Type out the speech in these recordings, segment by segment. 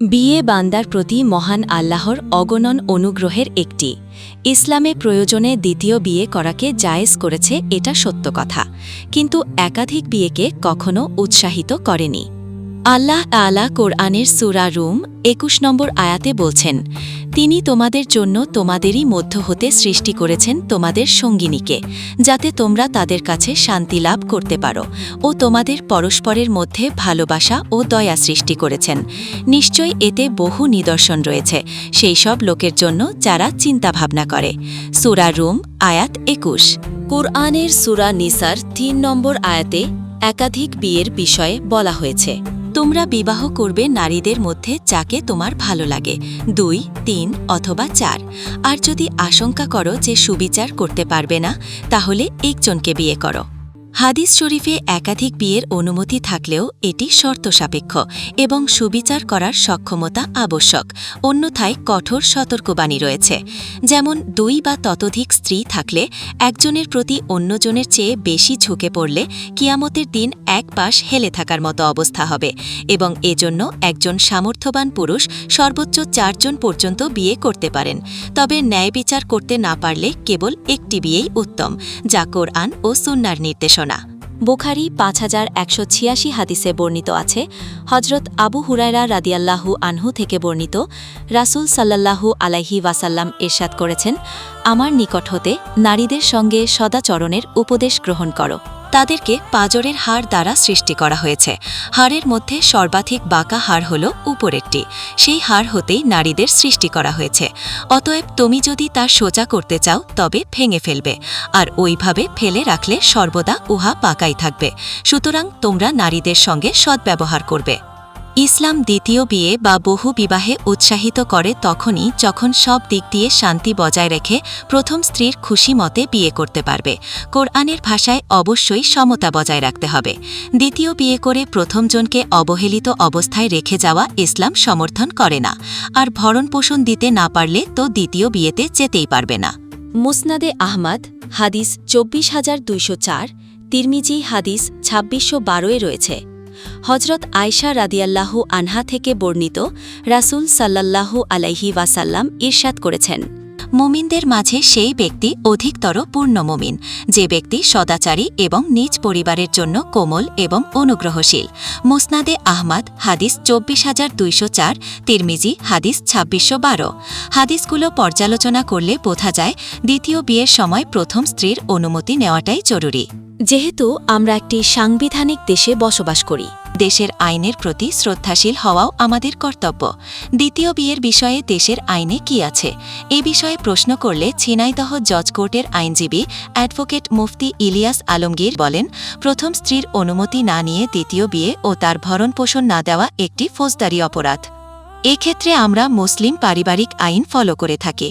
বিয়ে বান্দার প্রতি মহান আল্লাহর অগণন অনুগ্রহের একটি। ইসলামে প্রয়োজনে দ্বিতীয় বিয়ে করাকে জায়েজ করেছে এটা সত্য কথা। কিন্তু একাধিক বিয়েকে কখনো উৎসাহিত করেনি। আল্লাহ আলা কোরআনের সুরা রুম একুশ নম্বর আয়াতে বলছেন, তিনি তোমাদের জন্য তোমাদেরই মধ্য হতে সৃষ্টি করেছেন তোমাদের সঙ্গিনীকে, যাতে তোমরা তাদের কাছে শান্তি লাভ করতে পারো ও তোমাদের পরস্পরের মধ্যে ভালোবাসা ও দয়া সৃষ্টি করেছেন। নিশ্চয়ই এতে বহু নিদর্শন রয়েছে সেই সব লোকের জন্য যারা চিন্তাভাবনা করে। সুরা রুম, আয়াত একুশ। কোরআনের সুরা নিসার তিন নম্বর আয়াতে একাধিক বিয়ের বিষয়ে বলা হয়েছে। তোমরা বিবাহ করবে নারীদের মধ্যে যাকে তোমার ভালো লাগে। দুই, তিন অথবা চার। আর যদি আশঙ্কা করো যে সুবিচার করতে পারবে না, তাহলে একজনকে বিয়ে করো। হাদিস শরীফে একাধিক বিয়ের অনুমতি থাকলেও এটি শর্ত সাপেক্ষ এবং সুবিচার করার সক্ষমতা আবশ্যক। অন্যথায় কঠোর সতর্কবাণী রয়েছে। যেমন, দুই বা ততোধিক স্ত্রী থাকলে একজনের প্রতি অন্যজনের চেয়ে বেশি ঝুঁকে পড়লে কিয়ামতের দিন এক পাশ হেলে থাকার মতো অবস্থা হবে এবং এজন্য একজন সামর্থ্যবান পুরুষ সর্বোচ্চ চারজন পর্যন্ত বিয়ে করতে পারেন। তবে ন্যায় বিচার করতে না পারলে কেবল একটি বিয়েই উত্তম, যা কোরআন ও সুন্নার নির্দেশনা। বুখারি পাঁচ হাজার একশো ছিয়াশি হাদিসে বর্ণিত আছে হজরত আবু হুরায়রা রাদিয়াল্লাহু আনহু থেকে বর্ণিত, রাসুল সাল্লাল্লাহু আলাইহি ওয়াসাল্লাম এরশাদ করেছেন, আমার নিকট হতে নারীদের সঙ্গে সদাচরণের উপদেশ গ্রহণ করো। তাদেরকে পাজরের হাড় দ্বারা সৃষ্টি করা হয়েছে। হাড়ের মধ্যে সর্বাধিক বাঁকা হার হল উপরেরটি। সেই হাড় হতেই নারীদের সৃষ্টি করা হয়েছে। অতএব তুমি যদি তার সোজা করতে চাও, তবে ভেঙে ফেলবে। আর ওইভাবে ফেলে রাখলে সর্বদা উহা পাকাই থাকবে। সুতরাং তোমরা নারীদের সঙ্গে সদ্ব্যবহার করবে। ইসলাম দ্বিতীয় বিয়ে বা বহু বিবাহে উৎসাহিত করে তখনই যখন সব দিক দিয়ে শান্তি বজায় রেখে প্রথম স্ত্রীর খুশি মতে বিয়ে করতে পারবে। কোরআনের ভাষায় অবশ্যই সমতা বজায় রাখতে হবে। দ্বিতীয় বিয়ে করে প্রথমজনকে অবহেলিত অবস্থায় রেখে যাওয়া ইসলাম সমর্থন করে না। আর ভরণ পোষণ দিতে না পারলে তো দ্বিতীয় বিয়েতে যেতেই পারবে না। মুসনাদে আহমদ, হাদিস চব্বিশ হাজার দুইশো চার, তিরমিজি হাদিস ছাব্বিশশো বারোয় রয়েছে। হজরত আয়শা রাদিয়াল্লাহু আনহা থেকে বর্ণিত রাসুল সাল্লাল্লাহু আলাইহি ওয়াসাল্লাম ইরশাদ করেছেন। মুমিনদের মাঝে সেই ব্যক্তি অধিকতর পূর্ণ মুমিন, যে ব্যক্তি সদাচারী এবং নিজ পরিবারের জন্য কোমল এবং অনুগ্রহশীল। মুসনাদে আহমাদ, হাদিস চব্বিশ হাজার দুইশো চার, তিরমিজি, হাদিস ছাব্বিশশো বারো। হাদিসগুলো পর্যালোচনা করলে বোঝা যায়, দ্বিতীয় বিয়ের সময় প্রথম স্ত্রীর অনুমতি নেওয়াটাই জরুরি। যেহেতু আমরা একটি সাংবিধানিক দেশে বসবাস করি দেশের আইনের প্রতি শ্রদ্ধাশীল হওয়াও আমাদের কর্তব্য। দ্বিতীয় বিয়ের বিষয়ে দেশের আইনে কি আছে? এ বিষয়ে প্রশ্ন করলে ছিনাইদহ জজ কোর্টের আইনজীবী অ্যাডভোকেট মুফতি ইলিয়াস আলমগীর বলেন, প্রথম স্ত্রীর অনুমতি না নিয়ে দ্বিতীয় বিয়ে ও তার ভরণপোষণ না দেওয়া একটি ফৌজদারি অপরাধ। এক্ষেত্রে আমরা মুসলিম পারিবারিক আইন ফলো করে থাকি।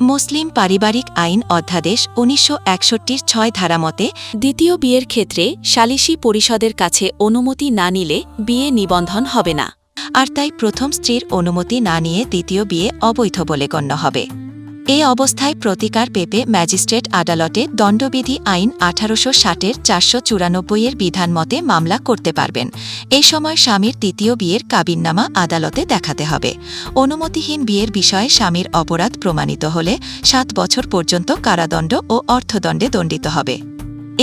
মুসলিম পারিবারিক আইন অধ্যাদেশ উনিশশো একষট্টির ছয় ধারা মতে, দ্বিতীয় বিয়ের ক্ষেত্রে সালিসি পরিষদের কাছে অনুমতি না নিলে বিয়ে নিবন্ধন হবে না। আর তাই প্রথম স্ত্রীর অনুমতি না নিয়ে দ্বিতীয় বিয়ে অবৈধ বলে গণ্য হবে। এ অবস্থায় প্রতিকার পেপে ম্যাজিস্ট্রেট আদালতে দণ্ডবিধি আইন আঠারোশো ষাটের চারশো চুরানব্বই এর বিধান মতে মামলা করতে পারবেন। এ সময় স্বামীর তৃতীয় বিয়ের কাবিননামা আদালতে দেখাতে হবে। অনুমতিহীন বিয়ের বিষয়ে স্বামীর অপরাধ প্রমাণিত হলে সাত বছর পর্যন্ত কারাদণ্ড ও অর্থদণ্ডে দণ্ডিত হবে।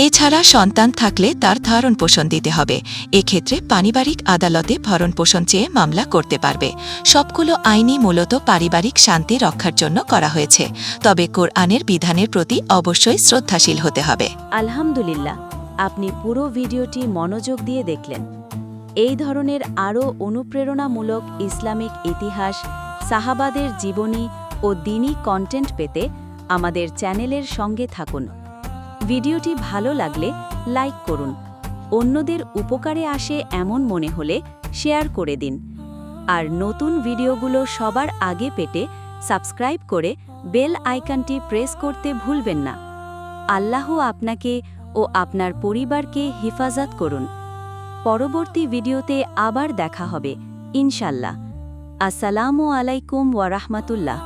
এছাড়া সন্তান থাকলে তার ধারণ পোষণ দিতে হবে। এক্ষেত্রে পারিবারিক আদালতে ভরণ পোষণ চেয়ে মামলা করতে পারবে। সবগুলো আইনই মূলত পারিবারিক শান্তি রক্ষার জন্য করা হয়েছে। তবে কোরআনের বিধানের প্রতি অবশ্যই শ্রদ্ধাশীল হতে হবে। আলহামদুলিল্লাহ, আপনি পুরো ভিডিওটি মনোযোগ দিয়ে দেখলেন। এই ধরনের আরও অনুপ্রেরণামূলক ইসলামিক ইতিহাস, সাহাবাদের জীবনী ও দিনী কন্টেন্ট পেতে আমাদের চ্যানেলের সঙ্গে থাকুন। ভিডিওটি ভালো লাগলে লাইক করুন। অন্যদের উপকারে আসে এমন মনে হলে শেয়ার করে দিন। আর নতুন ভিডিওগুলো সবার আগে পেতে সাবস্ক্রাইব করে বেল আইকনটি প্রেস করতে ভুলবেন না। আল্লাহ আপনাকে ও আপনার পরিবারকে হেফাজত করুন। পরবর্তী ভিডিওতে আবার দেখা হবে, ইনশাল্লাহ। আসসালামু আলাইকুম ওয়ারাহমাতুল্লাহ